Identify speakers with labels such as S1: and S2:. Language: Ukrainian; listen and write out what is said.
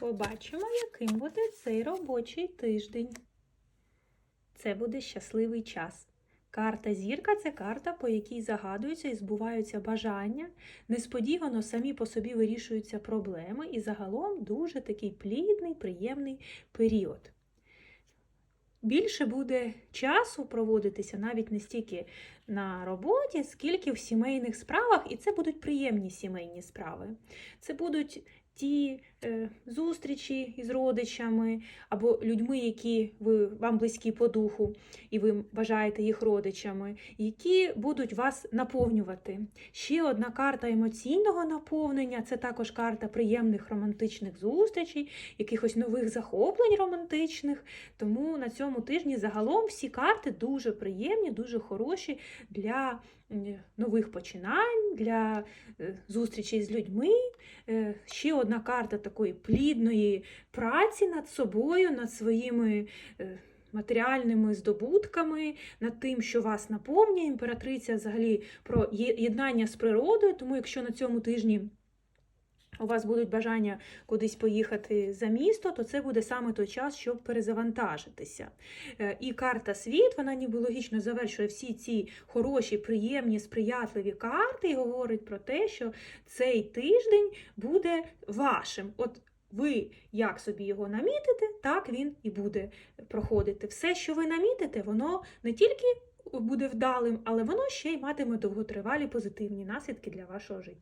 S1: Побачимо, яким буде цей робочий тиждень. Це буде щасливий час. Карта зірка це карта, по якій загадуються і збуваються бажання. Несподівано самі по собі вирішуються проблеми, і загалом дуже такий плідний, приємний період. Більше буде часу проводитися навіть не стільки на роботі, скільки в сімейних справах, і це будуть приємні сімейні справи. Це будуть ті е, зустрічі із родичами або людьми, які ви, вам близькі по духу, і ви вважаєте їх родичами, які будуть вас наповнювати. Ще одна карта емоційного наповнення це також карта приємних романтичних зустрічей, якихось нових захоплень романтичних. Тому на цьому тижні загалом всі карти дуже приємні, дуже хороші для нових починань, для е, зустрічей з людьми. Е, Ще одна карта такої плідної праці над собою, над своїми е, матеріальними здобутками, над тим, що вас наповнює. Імператриця взагалі про єднання з природою, тому якщо на цьому тижні у вас будуть бажання кудись поїхати за місто, то це буде саме той час, щоб перезавантажитися. Е, І карта світ, вона ніби логічно завершує всі ці хороші, приємні, сприятливі карти і говорить про те, що цей тиждень буде вашим. От ви як собі його намітите, так він і буде проходити. Все, що ви намітите, воно не тільки буде вдалим, але воно ще й матиме довготривалі позитивні наслідки для вашого життя.